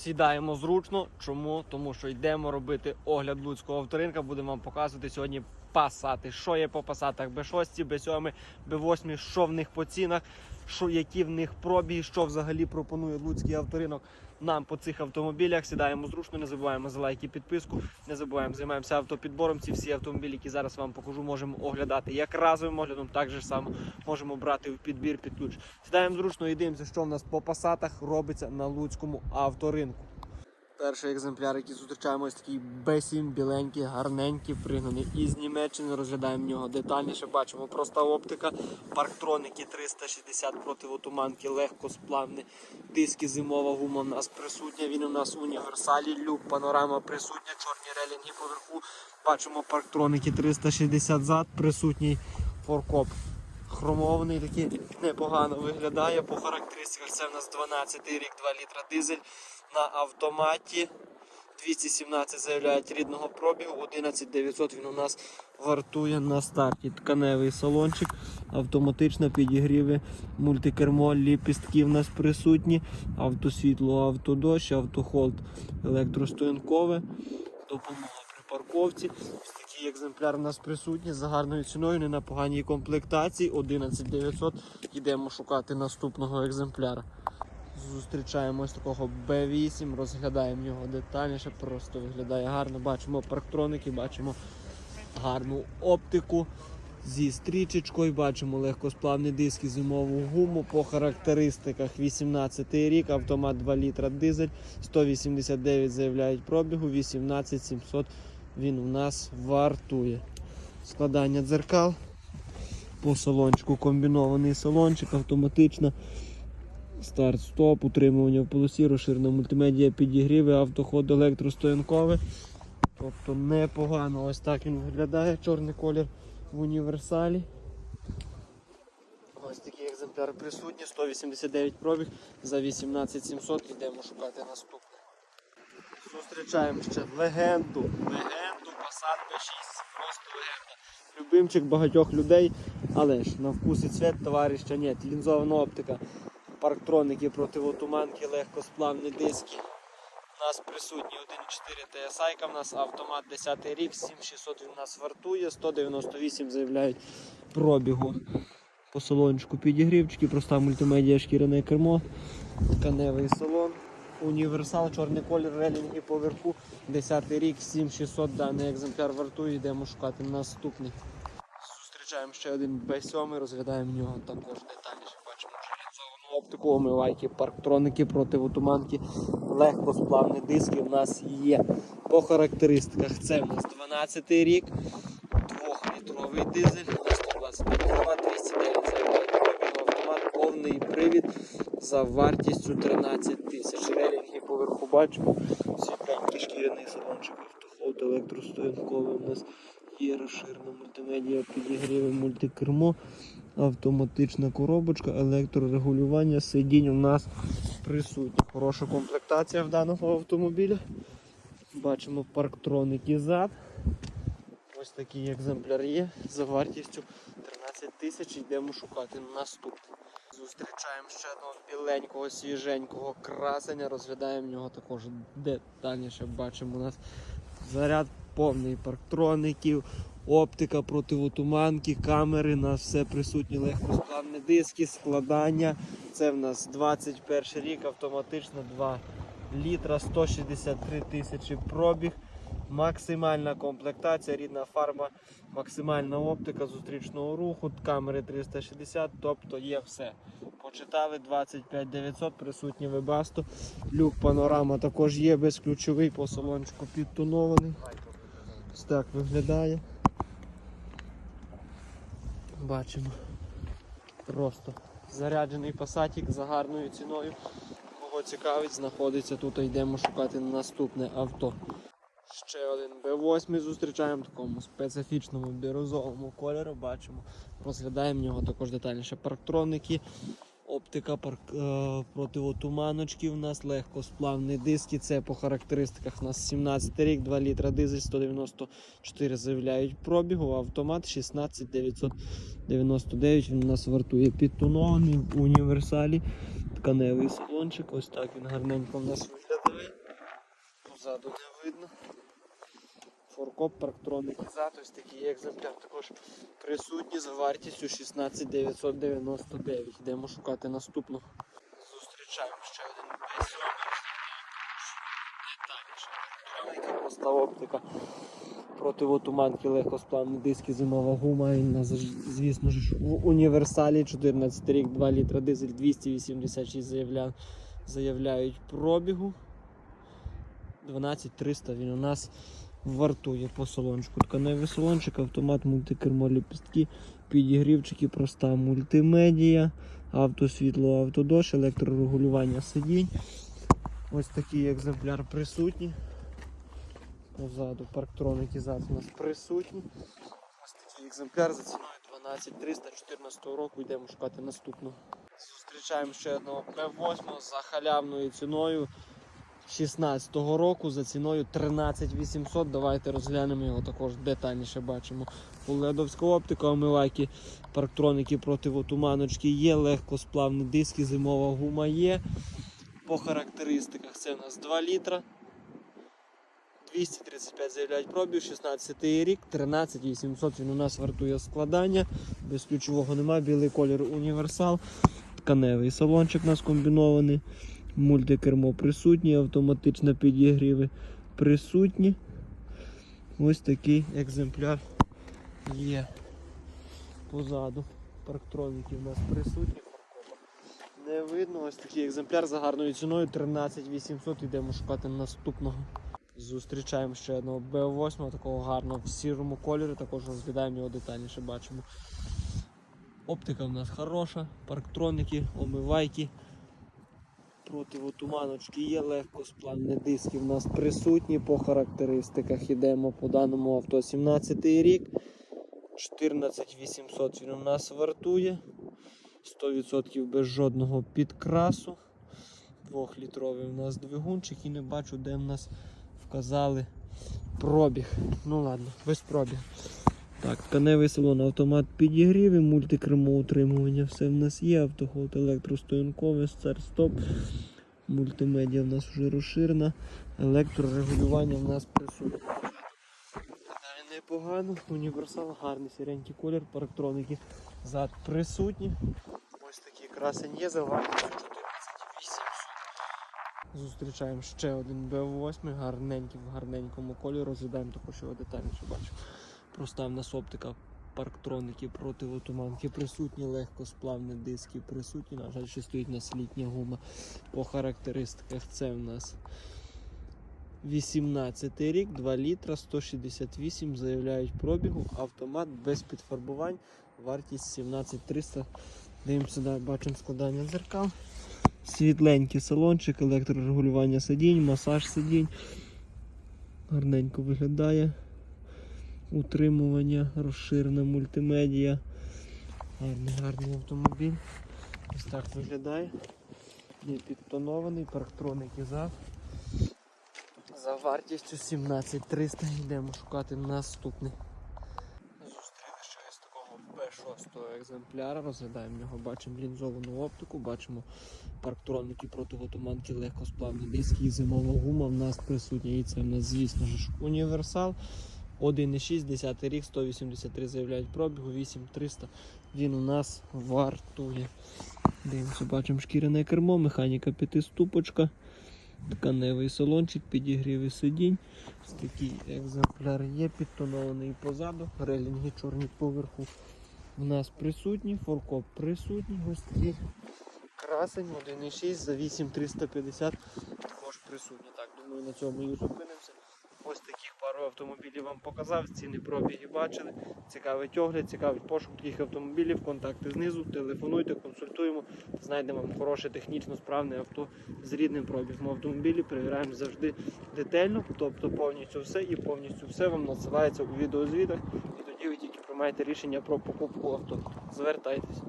Сідаємо зручно. Чому? Тому що йдемо робити огляд луцького авторинка. Будемо вам показувати сьогодні пасати. Що є по пасатах? Б6, Б7, Б8, що в них по цінах, що, які в них пробіги, що взагалі пропонує луцький авторинок нам по цих автомобілях. Сідаємо зручно, не забуваємо за лайки, підписку. Не забуваємо, займаємося автопідбором. Ці всі автомобілі, які зараз вам покажу, можемо оглядати як разовим оглядом, так же само можемо брати в підбір під ключ. Сідаємо зручно і дивимося, що в нас по пасатах робиться на луцькому авторинку. Перший екземпляр, який зустрічаємо, ось такий B7, біленький, гарненький, пригнаний із Німеччини. Розглядаємо нього детальніше. Бачимо проста оптика, парктроники 360 противотуманки, легкосплавні, диски зимова гума у нас присутня. Він у нас універсалі, люк, панорама присутня, чорні релінги поверху. Бачимо парктроники 360 зад, присутній форкоп. Хромований такий непогано виглядає. По характеристиках це в нас 12 рік, 2 літра дизель на автоматі. 217 заявляють рідного пробігу, 11900 він у нас вартує на старті. Тканевий салончик, автоматично підігріви, мультикермо, ліпістки в нас присутні, автосвітло, автодощ, автохолд електростоянкове, допомога парковці. Такий екземпляр у нас присутній за гарною ціною, не на поганій комплектації. 11900. Йдемо шукати наступного екземпляра. Зустрічаємо ось такого B8, розглядаємо його детальніше, просто виглядає гарно. Бачимо парктроники, бачимо гарну оптику зі стрічечкою, бачимо легкосплавні диски, зимову гуму. По характеристиках 18 рік, автомат 2 літра дизель, 189 заявляють пробігу, 18700 він у нас вартує. Складання дзеркал. По салончику комбінований салончик, автоматично. Старт, стоп, утримування в полосі, розширена мультимедія підігріви, автоход електростоянкове. Тобто непогано. Ось так він виглядає, чорний колір в універсалі. Ось такий екземпляр присутній, 189 пробіг за 18700 йдемо шукати наступне. Зустрічаємо ще легенду. Легенду Passat B6. Просто легенда. Любимчик багатьох людей, але ж на вкус і цвет товариша ні. Лінзована оптика парктроники, противотуманки, легкосплавні диски. У нас присутні 1.4 TSI, в нас автомат 10 рік, 7600 він у нас вартує, 198 заявляють пробігу. По салончику підігрівчики, проста мультимедіа шкіряне кермо, тканевий салон, універсал, чорний колір, релінги поверху, 10 рік, 7600 даний екземпляр вартує, йдемо шукати наступний. Зустрічаємо ще один B7, розглядаємо нього також детальніше. Бачимо реалізовану оптику, омивайки, парктроники, противотуманки, легкосплавні диски в нас є. По характеристиках це в нас 12 рік, 2-літровий дизель, 125 кВт, 209 заявляють пробігу автомат, повний привід за вартістю 13 тисяч. Релінги поверху бачимо, світленький шкіряний салончик, автохолд, електростоянковий у нас є розширена мультимедіа, підігріви, мультикермо, автоматична коробочка, електрорегулювання, сидінь у нас присутні. Хороша комплектація в даного автомобіля. Бачимо парктроники зад. Ось такий екземпляр є за вартістю 13 тисяч. Йдемо шукати наступний. Зустрічаємо ще одного біленького, свіженького красення. Розглядаємо нього також детальніше. Бачимо у нас заряд повний парктроників, оптика противотуманки, камери, у нас все присутні легкосплавні диски, складання. Це в нас 21 рік, автоматично 2 літра, 163 тисячі пробіг. Максимальна комплектація, рідна фарма, максимальна оптика зустрічного руху, камери 360, тобто є все. Почитали 25 900, присутні вебасто. Люк панорама також є, безключовий по салончику підтонований. Ось так виглядає. Бачимо. Просто заряджений пасатік за гарною ціною. Кого цікавить, знаходиться тут, йдемо шукати наступне авто. Ще один B8 зустрічаємо в такому специфічному бірозовому кольору. Бачимо, розглядаємо нього також детальніше. Парктроники, оптика парк, е, противотуманочки. У нас легкосплавні диски. Це по характеристиках у нас 17 рік, 2 літра дизель, 194 заявляють пробігу, автомат 16 999. Він у нас вартує підтонований в універсалі. тканевий салончик, ось так він гарненько в нас виглядає. Позаду не видно. Форкоп, парктроник зад, ось такий екземпляр також присутній за вартістю 16 999. Йдемо шукати наступну. Зустрічаємо ще один B7. Детальніше. Проста оптика. Противотуманки, легкосплавні диски, зимова гума. У нас, звісно ж, в універсалі 14 рік, 2 літра дизель 286 заявля... заявляють пробігу. 12300 він у нас вартує по салончику. Тканевий салончик, автомат, мультикермо, ліпістки, підігрівчики, проста мультимедія, автосвітло, автодош, електрорегулювання сидінь. Ось такий екземпляр присутній. Позаду парктроники зад у нас присутні. Ось такий екземпляр за ціною 12314 року. Йдемо шукати наступну. Зустрічаємо ще одного П8 за халявною ціною 16-го року за ціною 13800. Давайте розглянемо його також детальніше бачимо. Ледовська оптика, омивайки, парктроники противотуманочки є, легкосплавні диски, зимова гума є. По характеристиках це у нас 2 літра. 235 заявляють пробіг, 16 рік, 13 800 він у нас вартує складання, без ключового немає, білий колір універсал, тканевий салончик у нас комбінований, мультикермо присутні, автоматична підігріви присутні. Ось такий екземпляр є позаду. Парктроніки у нас присутні. Не видно, ось такий екземпляр за гарною ціною 13 800. Йдемо шукати наступного. Зустрічаємо ще одного Б8, такого гарного в сірому кольорі, також розглядаємо його детальніше бачимо. Оптика в нас хороша, парктроники, омивайки, противотуманочки є, легкосплавні диски в нас присутні по характеристиках. Йдемо по даному авто 17 рік. 14800 він у нас вартує. 100% без жодного підкрасу. Двохлітровий у нас двигунчик і не бачу, де в нас вказали пробіг. Ну ладно, без пробіг. Так, тканевий салон, автомат підігрів, мультикермо утримування, все в нас є, автоход електростоянковий, старт-стоп, мультимедіа в нас вже розширена, електрорегулювання в нас присутнє. Непогано, універсал, гарний сіренький колір, парктроники зад присутні. Ось такий красень є, за вартістю 14800. Зустрічаємо ще один Б8, гарненький в гарненькому кольорі. Розглядаємо також його детальніше бачимо. Проста в нас оптика, парктроники, противотуманки присутні, легкосплавні диски присутні. На жаль, що стоїть у нас літня гума. По характеристиках це в нас 18 рік, 2 літра, 168 заявляють пробігу, автомат без підфарбувань, вартість 17300. Дивимося, далі, бачимо складання дзеркал. Світленький салончик, електрорегулювання сидінь, масаж сидінь. Гарненько виглядає. Утримування, розширена мультимедія. Гарний, гарний автомобіль. Ось так виглядає. Є підтонований, парктроники зад. За вартістю 17300 йдемо шукати наступний. Зустріли ще із такого Б6 екземпляра, розглядаємо його, бачимо лінзовану оптику, бачимо парктроники, противотуманки, легкосплавні диски і зимова гума в нас присутня. І це в нас, звісно ж, універсал. 1,6, 10 рік, 183 заявляють пробігу, 8300 він у нас вартує. Дивимося, бачимо шкіряне кермо, механіка п'ятиступочка, тканевий салончик, підігріви сидінь. Ось такий екземпляр є, підтонований позаду, релінги чорні поверху. У нас присутні, форкоп присутній, ось красень 1,6 за 8350 також присутні. Так, думаю, на цьому і зупинимося. Ось таких пару автомобілів вам показав, ціни пробіги бачили. Цікавить огляд, цікавить пошук таких автомобілів. Контакти знизу, телефонуйте, консультуємо, знайдемо вам хороше технічно справне авто з рідним пробігом. Автомобілі перевіряємо завжди детально, тобто повністю все і повністю все вам надсилається у відеозвітах. І тоді ви тільки приймаєте рішення про покупку авто. Звертайтесь.